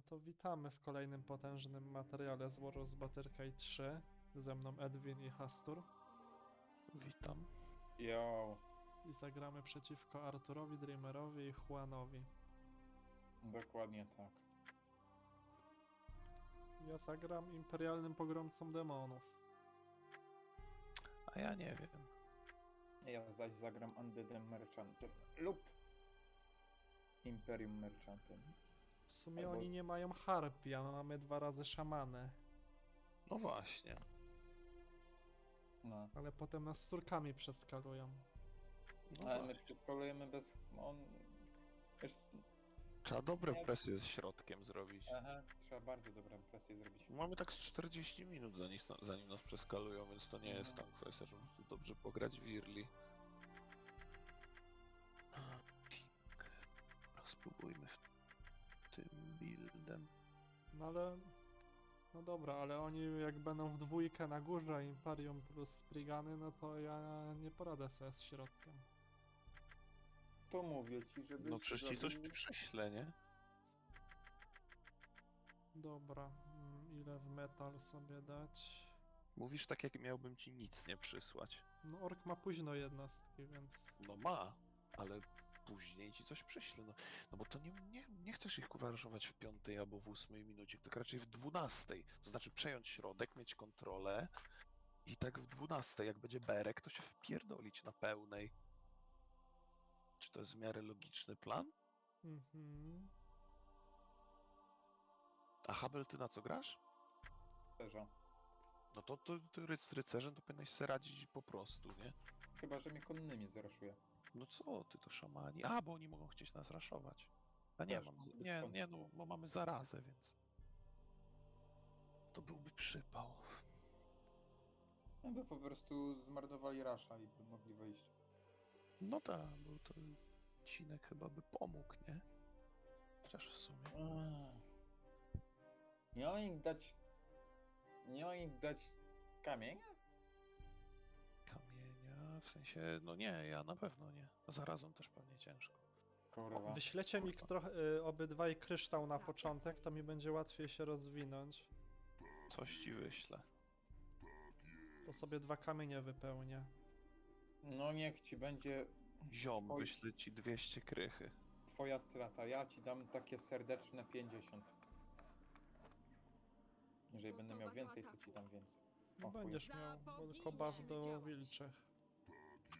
No to witamy w kolejnym potężnym materiale z Warriors Batyrka 3. Ze mną Edwin i Hastur. Witam. Jo, I zagramy przeciwko Arturowi, Dreamerowi i Juanowi. dokładnie tak. Ja zagram Imperialnym Pogromcą Demonów. A ja nie wiem. Ja zaś zagram Undeadem Merchantem lub Imperium Merchantem. W sumie Albo- oni nie mają harpi, a my mamy dwa razy szamany. No właśnie. No. Ale potem nas z surkami przeskalują. No Ale my właśnie. bez... On... Wiesz, Trzeba dobre presje z środkiem zrobić. aha, trzeba bardzo dobrą presję zrobić. Mamy tak z 40 minut zanim, zanim nas przeskalują, więc to nie jest tam kwestia, żeby po prostu dobrze pograć w Irli. Dobra, Spróbujmy w tym buildem. No ale... No dobra, ale oni jak będą w dwójkę na górze, Imperium plus Sprigany, no to ja nie poradzę sobie z środkiem. To mówię ci, żeby... No przecież ci coś prześlę, nie? Dobra, mm, ile w metal sobie dać? Mówisz tak, jak miałbym ci nic nie przysłać. No Ork ma późno jednostki, więc... No ma, ale później ci coś przyślę. No, no bo to nie, nie, nie chcesz ich kuwarszować w piątej albo w ósmej minucie, tylko raczej w dwunastej. To znaczy przejąć środek, mieć kontrolę i tak w dwunastej, jak będzie berek, to się wpierdolić na pełnej. Czy to jest w miarę logiczny plan? Mhm. A Habel, ty na co grasz? Szczerze. No to, to, to rycerzem to powinieneś sobie radzić po prostu, nie? Chyba, że mnie konnymi zraszuje. No co ty to szamani? A, bo oni mogą chcieć nas raszować. A nie, Też mam, nie, nie, no, bo mamy zarazę, więc. To byłby przypał. No by po prostu zmarnowali rasza i by mogli wejść. No tak, bo to Cinek chyba by pomógł, nie? Chociaż w sumie. Nie ma im dać... Nie ma im dać kamienia? W sensie, no nie, ja na pewno nie. A zarazą też pewnie ciężko. Kurwa. Wyślecie mi trochę y, obydwaj kryształ na początek, to mi będzie łatwiej się rozwinąć. Coś ci wyślę. To sobie dwa kamienie wypełnię. No niech ci będzie Ziom, Oj. wyślę ci 200 krychy. twoja strata. Ja ci dam takie serdeczne 50. Jeżeli będę miał więcej, to ci dam więcej. No O chuj. będziesz miał buff do wilczych.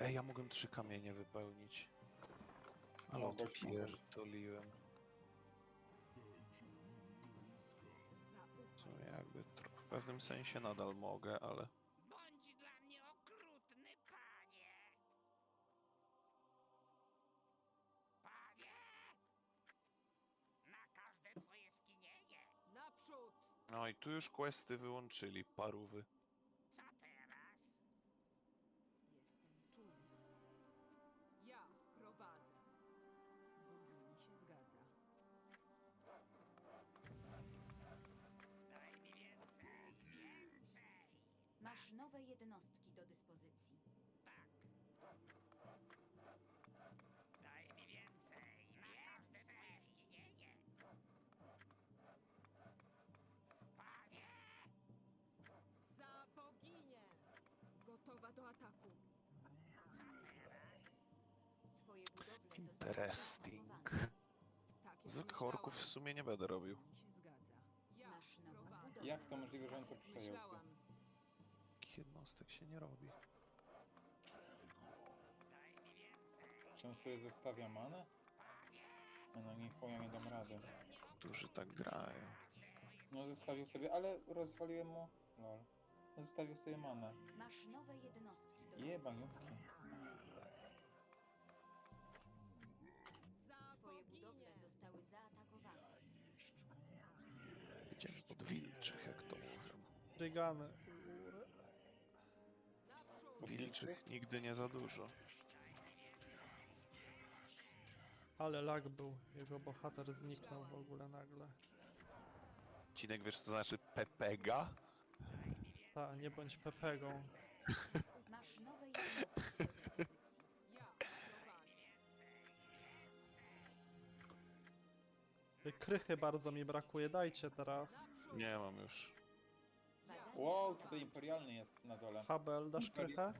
Ej, ja mogłem trzy kamienie wypełnić. Ale mogłeś. odpierdoliłem. W sumie jakby w pewnym sensie nadal mogę, ale... Bądź dla mnie okrutny, panie! Panie! Na każde twoje skinienie! Naprzód! No i tu już questy wyłączyli, parówy. Masz nowe jednostki do dyspozycji. Tak. Daj mi więcej, na każde twoje skinienie! Panie! Za boginię! Gotowa do ataku. Co teraz? Twoje budowle zostały Interesting. zaatakowane. Tak jak Zwykłych orków w sumie nie będę robił. Bogini się zgadza. Ja Masz nową prowadzę. budowlę. Jak to możliwe, że on to Tak przejął? myślałam. Takich jednostek się nie robi. Czym sobie zostawia manę? A no nie chuja nie dam rady. Którzy tak grają. No zostawił sobie, ale rozwaliłem mu... Lol. No Zostawił sobie manę. Masz nowe jednostki do Jebaniutki. Twoje budowle zostały zaatakowane. Idziemy pod Sprigany. Wilczych nigdy nie za dużo. Ale lag był. Jego bohater zniknął w ogóle nagle. Cinek, wiesz co znaczy Pepega? Ta, nie bądź Pepegą. Masz nowe jednostki do dyspozycji. Tej Krychy bardzo mi brakuje, dajcie teraz. Nie mam już. Wow, tutaj imperialny jest na dole. Habel, dasz Krychę?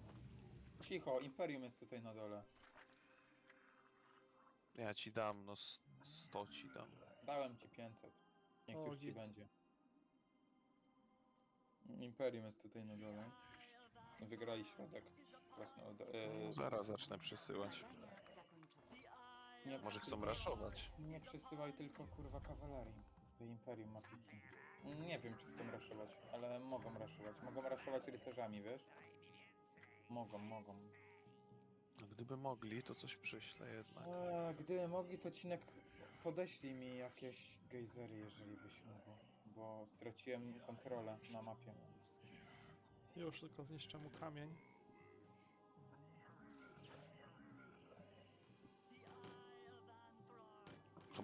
Cicho, imperium jest tutaj na dole. Ja ci dam, no 100 ci dam. Dałem ci 500. Niech O, już ci git. będzie. Imperium jest tutaj na dole. Wygrali środek. Własny od... e, No, zaraz zacznę przesyłać. Zakończone. nie, Może chcą raszować. Nie przesyłaj tylko kurwa kawalerii. Tutaj Imperium ma piki. Nie wiem czy chcą raszować, ale mogą raszować. Mogą raszować rycerzami, wiesz? Mogą, mogą. No, gdyby mogli, to coś przyślę jednak. A, gdyby mogli, to Cinek podeślij mi jakieś gejzery, jeżeli byś mógł. Bo straciłem kontrolę na mapie. Już tylko zniszczę mu kamień.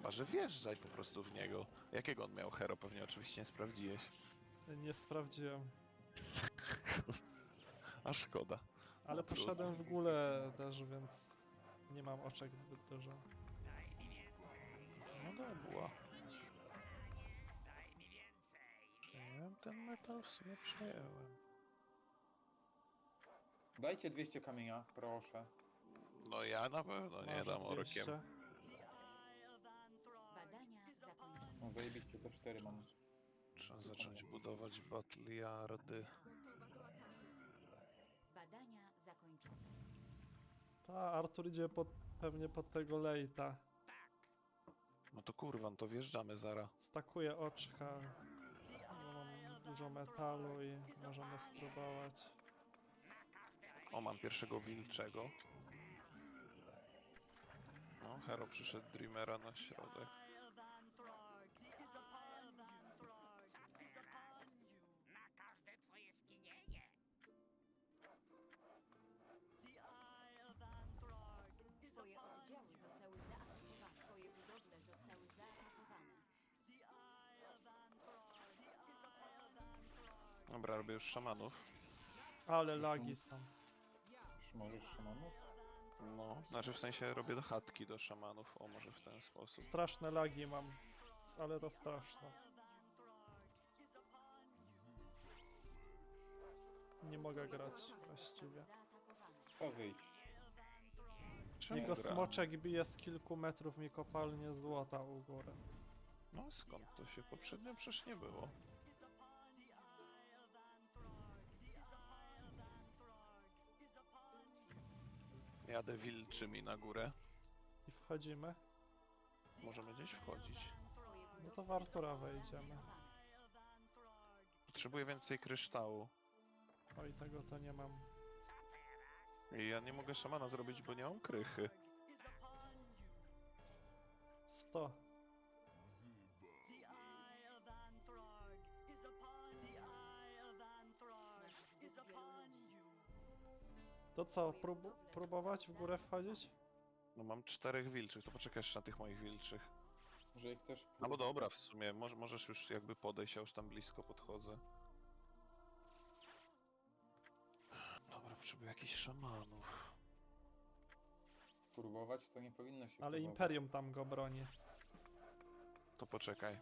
Chyba, że wjeżdżaj po prostu w niego. Jakiego on miał hero? Pewnie oczywiście nie sprawdziłeś. Nie sprawdziłem. A szkoda. Ale No trudno. poszedłem w górę też, więc nie mam oczek zbyt dużo. No dobra. Przejąłem ten metal, w sumie przejąłem. Dajcie 200 kamienia, proszę. No ja na pewno nie Masz dam 200. orkiem. Badania zakończone. No zajebiście, to 4 mam. Trzeba zacząć budować batliardy. Badania zakończone. Ta, Artur idzie pod, pewnie pod tego lejta. No to kurwa, no to wjeżdżamy zara. Stakuje oczka. bo Mam dużo metalu i możemy spróbować. O, mam pierwszego wilczego. No, hero przyszedł Dreamera na środek. Już szamanów. Ale lagi są. Już możesz szamanów? No, znaczy w sensie robię do chatki do szamanów. O, może w ten sposób. Straszne lagi mam. Ale to straszne. Nie mogę grać właściwie. To wyjdź. Czemu Jego gra? smoczek bije z kilku metrów mi kopalnie złota u góry. No skąd to się poprzednio przecież nie było? Jadę wilczymi na górę. I wchodzimy. Możemy gdzieś wchodzić. No to w Artura wejdziemy. Potrzebuję więcej kryształu. Oj, tego to nie mam. I ja nie mogę szamana zrobić, bo nie mam krychy. 100. To co, prób próbować w górę wchodzić? No mam czterech wilczych, to poczekaj jeszcze na tych moich wilczych. Jeżeli chcesz... Albo dobra, w sumie, może, możesz już jakby podejść, ja już tam blisko podchodzę. Dobra, potrzebuję jakichś szamanów. Próbować, to nie powinno się Ale próbować. Imperium tam go broni. To poczekaj.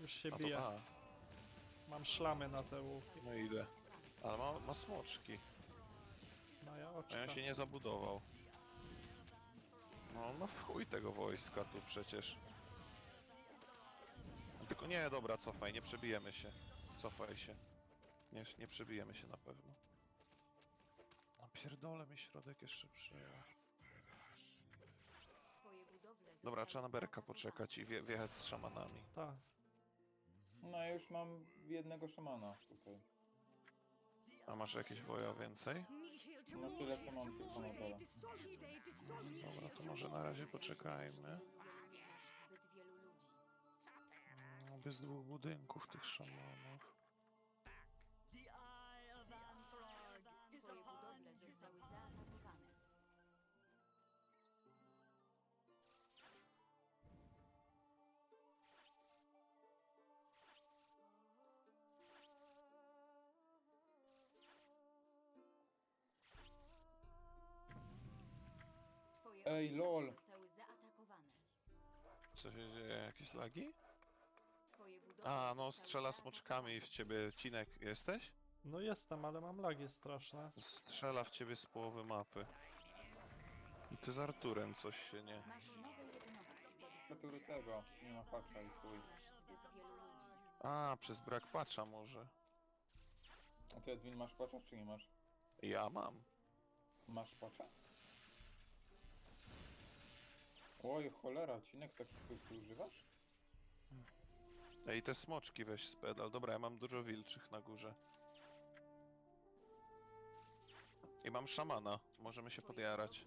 Już się A to bije. a, Mam szlamy na te łuki. no idę. Ale ma, ma smoczki. No ja A oczka. ja się nie zabudował. No, no w chuj tego wojska tu przecież. Tylko nie, dobra, cofaj, nie przebijemy się. Cofaj się. Nie, nie przebijemy się na pewno. No pierdolę mi środek jeszcze. Twoje budowle Dobra, zostały trzeba na berka zaatakowane. poczekać i wje, wjechać z szamanami. Tak. No ja już mam jednego szamana tutaj. A masz jakieś woja więcej? No tyle, co mam tylko na dole. Dobra, to może na razie poczekajmy. No, bez dwóch budynków tych szamanów. Ej, lol. Zostały zaatakowane. Co się dzieje? Jakieś lagi? Twoje budowle A, no zostały strzela smoczkami w ciebie. Cinek, jesteś? No jestem, ale mam lagi straszne. Strzela w ciebie z połowy mapy. I ty z Arturem coś się nie... Masz nowe jednostki do Natury dyspozycji. tego. Nie ma fakta i chuj. Masz zbyt wielu ludzi. A, przez brak patcha może. A ty Edwin masz pacza czy nie masz? Ja mam. Masz pacza? Oj, cholera, cinek takich ty używasz? Ej, te smoczki weź z pedal. Dobra, ja mam dużo wilczych na górze. I mam szamana. Możemy się podjarać.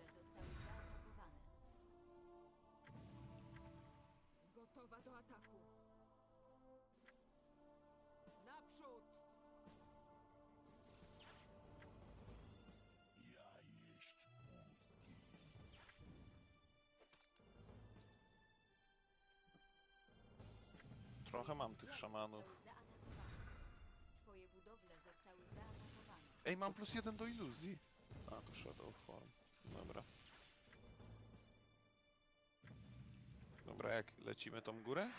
Mam tych szamanów. Zostały zaatakowane. Twoje budowle zostały zaatakowane. Ej, mam plus jeden do iluzji. A, to Shadow Form. Dobra. Dobra, jak lecimy tą górę?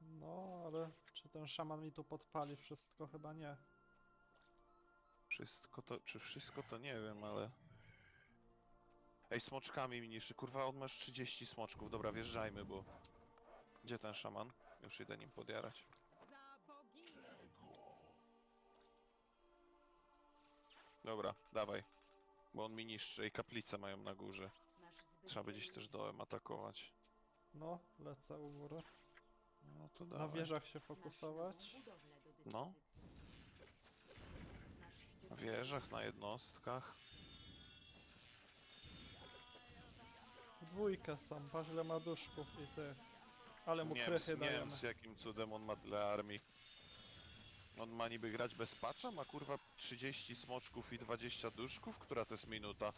No, ale czy ten szaman mi tu podpali wszystko? Chyba nie. Wszystko to, czy wszystko to nie wiem, ale... Ej, smoczkami mi niszczy. Kurwa, on masz 30 smoczków. Dobra, wjeżdżajmy, bo... Gdzie ten szaman? Już idę nim podjarać. Dobra, dawaj. Bo on mi niszczy i kaplice mają na górze. Trzeba będzie wielu też dołem atakować. No, lecę u góry. No to Na dawaj. wieżach się fokusować. No. Na wieżach, na jednostkach. Są, patrz ile ma duszków i tych. Ale mu Nie wiem, z- krychy nie wiem z jakim cudem on ma tyle armii. On ma niby grać bez patcha? Ma kurwa 30 smoczków i 20 duszków? Która to jest minuta?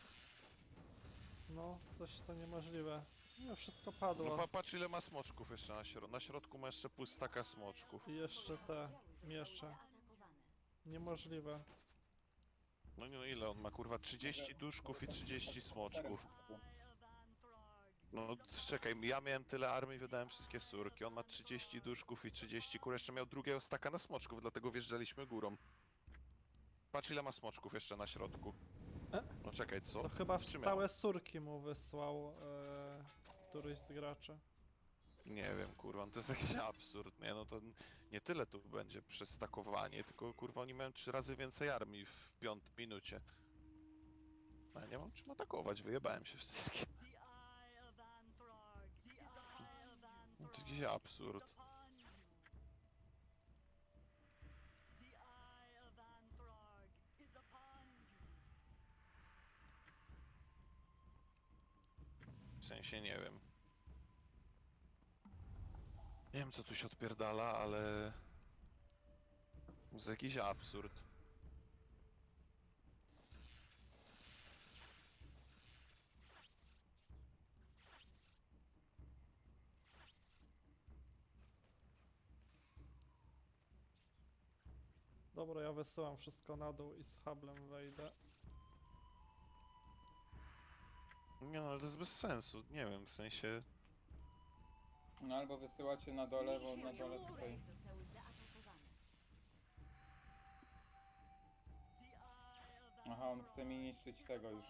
No, coś to niemożliwe. Nie, wszystko No padło. pa, patrz ile ma smoczków jeszcze na środku. Na środku ma jeszcze pustaka smoczków. I jeszcze te miecze. Niemożliwe. No nie no ile on ma kurwa? 30 duszków i 30 smoczków. No czekaj, ja miałem tyle armii, wydałem wszystkie surki. On ma 30 duszków i 30 kur. Jeszcze miał drugiego staka na smoczków, dlatego wjeżdżaliśmy górą. Patrz ile ma smoczków jeszcze na środku. E? No czekaj, co? To chyba w Czy miał? całe surki mu wysłał e, któryś z graczy. Nie wiem, kurwa, no to jest jakiś absurd, nie? No to nie tyle tu będzie przestakowanie, tylko kurwa oni mają trzy razy więcej armii w piątej minucie. A ja nie mam czym atakować, wyjebałem się wszystkim. To jakiś absurd. W sensie nie wiem. Nie wiem co tu się odpierdala, ale... To jest jakiś absurd. Dobra, ja wysyłam wszystko na dół i z hablem wejdę. Nie no, ale to jest bez sensu, nie wiem, w sensie... No albo wysyłacie na dole, bo na dole tutaj... zostały zaatakowane. Aha, on chce mi niszczyć tego już.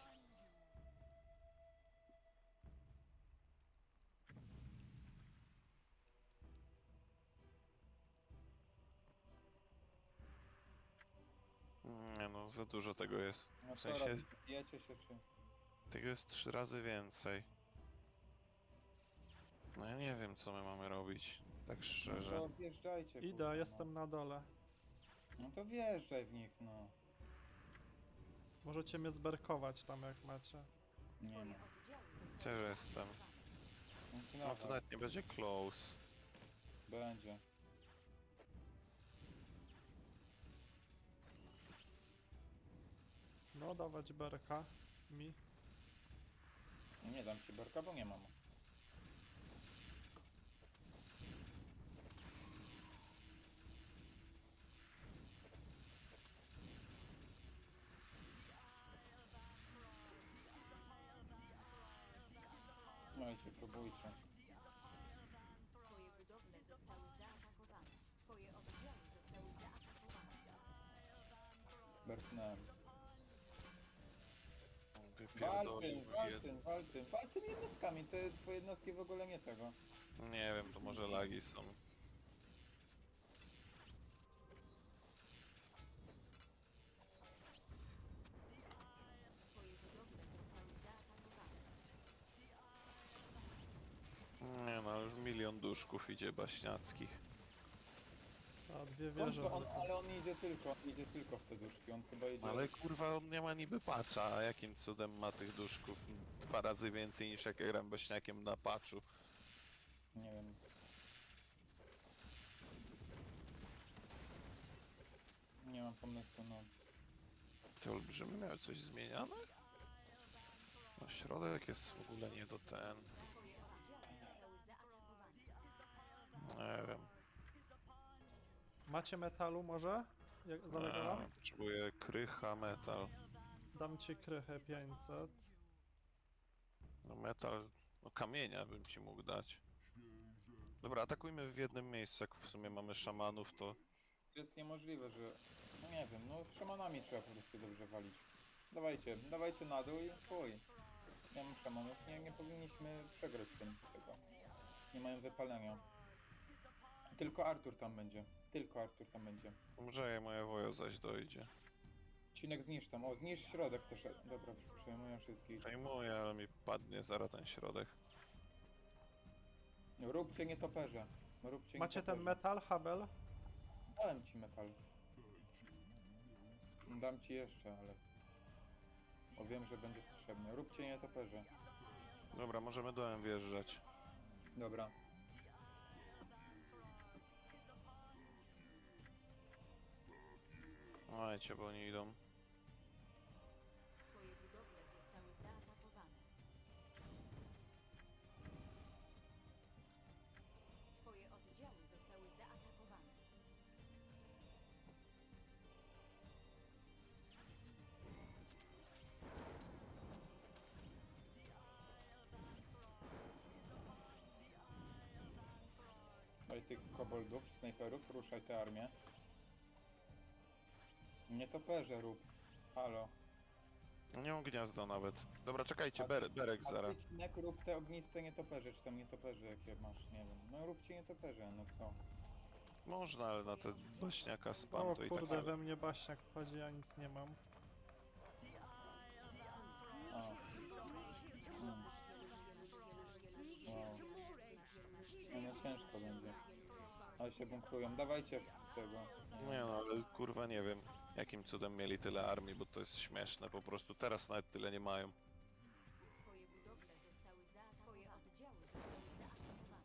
Za dużo tego jest. No W co sensie-? Bijecie się czy... Tego jest trzy razy więcej. No ja nie wiem co my mamy robić, tak No szczerze. to wjeżdżajcie. kurwa, Idę, no. jestem na dole. No to wjeżdżaj w nich, no. Możecie mnie zberkować tam jak macie. Nie no. Gdzie jestem? No to No to nawet nie będzie close. będzie. No, dawać berka. Mi. Nie dam ci berka, bo nie mam. Dawajcie, próbujcie. Twoje budowle zostały zaatakowane. Twoje oddziały zostały zaatakowane. Berknąłem. Wypierdolił Walczym, jed- walczym. Walczym jednostkami, te twoje jednostki w ogóle nie tego. Nie wiem, to może lagi są. Twoje budowle zostały zaatakowane. Nie no, już milion duszków idzie baśniackich. A dwie On, wieże. to, on, ale on idzie tylko, idzie tylko w te duszki, on chyba idzie... Ale kurwa, on nie ma niby patcha, a jakim cudem ma tych duszków? Dwa razy więcej niż jak ja gram baśniakiem na patchu. Nie wiem. Nie mam pomysłu, no. Te olbrzymy miały coś zmieniane? No środek jest w ogóle nie do ten. Nie wiem. Macie metalu może? Jak zalegała? Eee, Potrzebuję krycha, metal. Dam ci krychę 500. No metal, no kamienia bym ci mógł dać. Dobra, atakujmy w jednym miejscu, jak w sumie mamy szamanów, to... To jest niemożliwe, że... No nie wiem, no szamanami trzeba po prostu dobrze walić. Dawajcie, dawajcie na dół i chuj. Nie mam szamanów, nie, nie powinniśmy przegrać tym tego. Nie mają wypalenia. Tylko Artur tam będzie. Tylko Artur tam będzie. Może moja wojo zaś dojdzie. Cinek zniszcz tam. O, zniszcz środek też. Dobra, przejmuję wszystkich. Przejmuję, ale mi padnie zaraz ten środek. Róbcie nietoperze. Róbcie Macie ten nietoperze. metal, Habel? Dałem ci metal. Dam ci jeszcze, ale... Bo wiem, że będzie potrzebny. Róbcie nietoperze. Dobra, możemy dołem wjeżdżać. Dobra. Słuchajcie, bo oni idą. Twoje budowle zostały zaatakowane. Twoje oddziały zostały zaatakowane. Daj tych koboldów, snajperów, ruszaj tę armię. Nietoperze rób. Halo. Nie mam gniazda nawet. Dobra, czekajcie, ber, Berek zaraz. Cinek, rób te ogniste nietoperze, czy tam nietoperze jakie masz, nie wiem. No róbcie nietoperze, no co? Można, ale na te baśniaka spam O to i tak... kurde, we mnie baśniak wchodzi, ja nic nie mam. A. Hmm. Wow. No, no ciężko będzie. Ale się bunkrują. Dawajcie tego. Nie no, ale kurwa nie wiem, jakim cudem mieli tyle armii, bo to jest śmieszne po prostu. Teraz nawet tyle nie mają. Twoje budowle zostały za... Twoje oddziały zostały zaatakowane.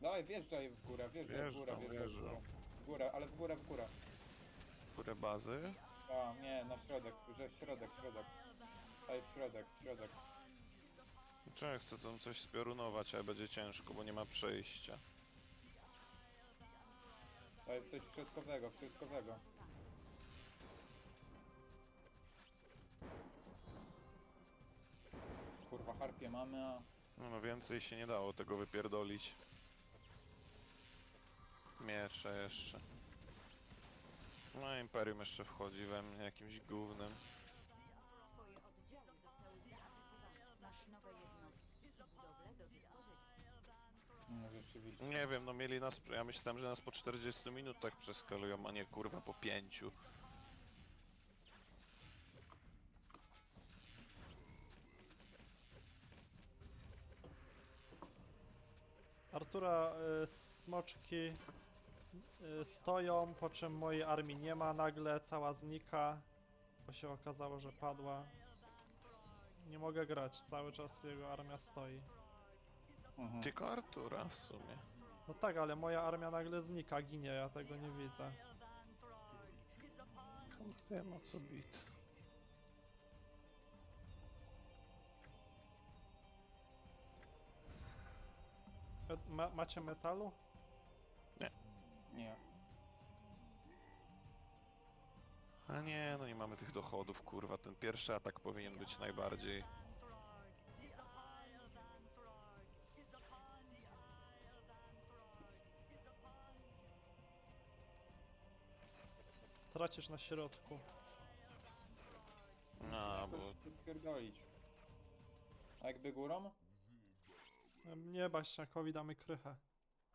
Dawaj, wjeżdżaj w górę, wjeżdżaj w górę, Wjeżdżam, wjeżdżaj w górę. W górę, ale w górę, w górę. Które bazy? A, nie, na środek, że środek, środek. Daj w środek, w środek. Ja chcę tam coś spiorunować, ale będzie ciężko, bo nie ma przejścia. Daj w coś środkowego, środkowego. Kurwa, harpie mamy, a... No, no więcej się nie dało tego wypierdolić. Miecze jeszcze. No Imperium jeszcze wchodzi we mnie jakimś gównem. Nie wiem, no mieli nas, ja myślałem, że nas po 40 minutach przeskalują, a nie kurwa po 5. Artura, y, smoczki y, stoją, po czym mojej armii nie ma, nagle cała znika, bo się okazało, że padła. Nie mogę grać, cały czas jego armia stoi. Mhm. Tylko Artura w sumie. No tak, ale moja armia nagle znika, ginie, ja tego nie widzę. Wiem o co bit. E, Ma, macie metalu? Nie. A nie, no nie mamy tych dochodów, kurwa. Ten pierwszy atak powinien być najbardziej tracisz na środku. No, bo Coś pierdolić. A jakby górą? Em, Nie, Baśniakowi damy krychę.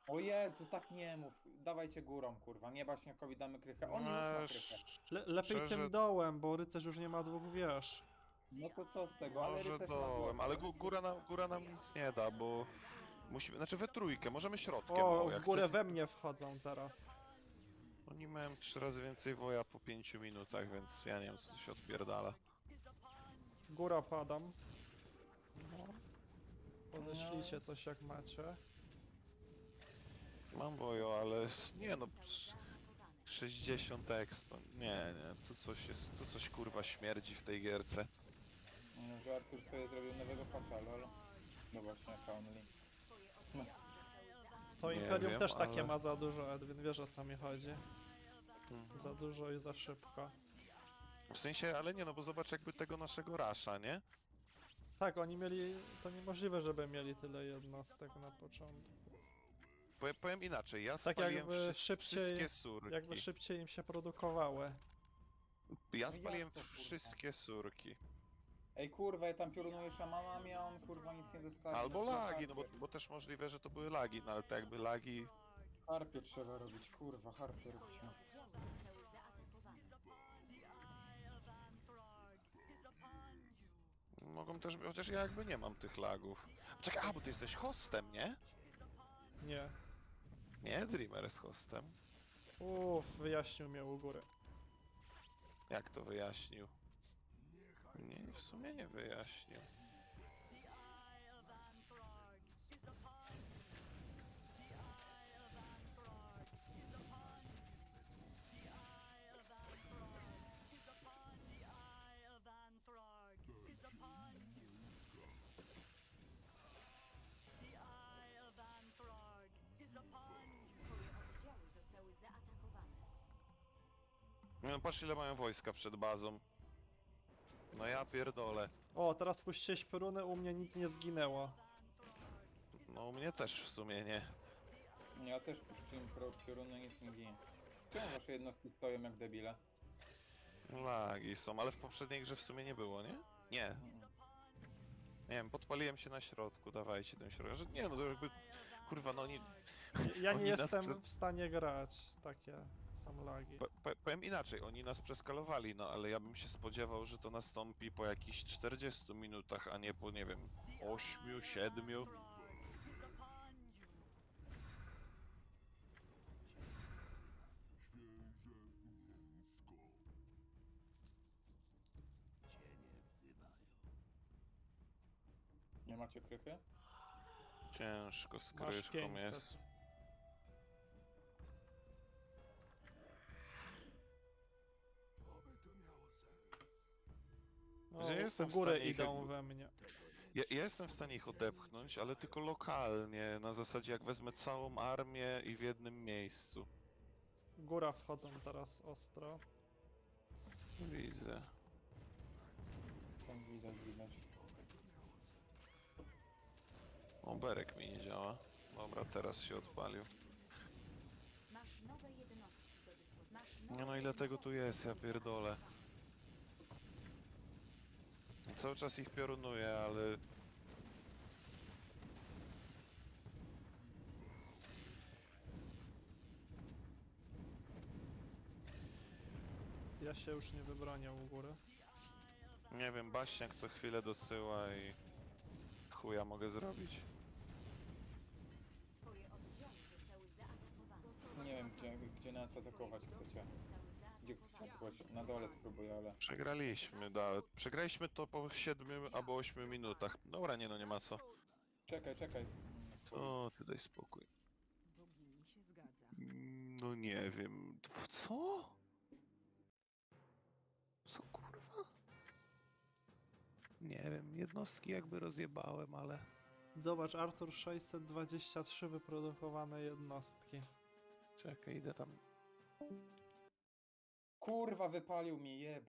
O Jezu, tak nie mów. Dawajcie górą, kurwa. Nie baśniakowi damy krychę. On już ma Eee, krychę. Le lepiej Szczerze- tym dołem, bo rycerz już nie ma dwóch wież. No to co z tego, ale może rycerz ma dołem, ale gó- góra nam, góra nam nic nie da, bo musimy, znaczy we trójkę, możemy środkiem. O, bo jak w górę chcecie- we mnie wchodzą teraz. Oni mają trzy razy więcej woja po pięciu minutach, więc ja nie wiem co tu się odpierdala. Góra padam. No. Podeślijcie coś jak macie. Mam wojo, ale nie no, Zostały s- zaatakowane. 60 expa. Nie, nie, tu coś jest, tu coś kurwa śmierdzi w tej gierce. No, że Artur sobie zrobił nowego patcha, lol. No właśnie, zostały zaatakowane. To Nie Imperium wiem, też takie ale- ma za dużo, Edwin, wiesz o co mi chodzi. Mhm. Za dużo i za szybko. W sensie, ale nie no, bo zobacz jakby tego naszego rasza, nie? Tak, oni mieli... To niemożliwe, żeby mieli tyle jednostek na początku. Powiem, powiem inaczej, ja Tak spaliłem jakby wszy- szybciej- wszystkie surki. Jakby szybciej im się produkowały. Ja No spaliłem jak to, kurwa? wszystkie surki. Ej kurwa, ja tam piorunuję szamanami, a on kurwa nic nie dostaje. Albo Znaczy, lagi, no bo, harpie. bo też możliwe, że to były lagi, no ale to jakby lagi... Harpie trzeba robić, kurwa, harpie róbcie. Twoje oddziały zostały zaatakowane. Mogą też, być- chociaż ja jakby nie mam tych lagów. Czekaj, a bo ty jesteś hostem, nie? Nie. Nie, Dreamer jest hostem. Uff, wyjaśnił mnie u góry. Jak to wyjaśnił? Nie, w sumie nie wyjaśnił. Twoje oddziały zostały zaatakowane. No patrz ile mają wojska przed bazą. No ja pierdolę. O, teraz puściłeś pioruny, u mnie nic nie zginęło. No u mnie też w sumie nie. Ja też puszczyłem pro pioruny, nic nie ginie. Czemu wasze jednostki stoją jak debile? Lagi są, ale w poprzedniej grze w sumie nie było, nie? Nie. Mm. Nie wiem, podpaliłem się na środku, dawajcie ten środek. Że nie no, to jakby... Kurwa, no oni... Ja nie Oni nas jestem przez- w stanie grać. Takie są lagi. Po, po, powiem inaczej, oni nas przeskalowali, no ale ja bym się spodziewał, że to nastąpi po jakichś 40 minutach, a nie po, nie wiem, 8, 7. Nie macie krychy? Ciężko z Masz kryszką 500. jest. Że jestem w w górę stanie ich idą we mnie. Ja, ja jestem w stanie ich odepchnąć, ale tylko lokalnie, na zasadzie jak wezmę całą armię i w jednym miejscu. Góra wchodzą teraz ostro. Widzę. Tam widać, widać. O, berek mi nie działa. Dobra, teraz się odpalił. Masz nowe jednostki do dyspozycji. Masz Nie nowe no ile tego tu jest, ja do pierdolę. Cały czas ich piorunuję, ale... Ja się już nie wybronię u góry. Nie wiem, baśniak co chwilę dosyła i... Chuja mogę zrobić. Twoje oddziały zostały zaatakowane. Nie wiem, gdzie, gdzie nas atakować chcecie. Gdzie atakować? Na dole spróbuję, ale... Przegraliśmy, da. Przegraliśmy to po 7 albo 8 minutach. Dobra, nie no, nie ma co. Czekaj, czekaj. O, ty daj spokój. Mm, No nie wiem. Co? Co kurwa? Nie wiem, jednostki jakby rozjebałem, ale... Zobacz, Artur 623 wyprodukowane jednostki. Czekaj, idę tam. Kurwa, wypalił mnie, jeb.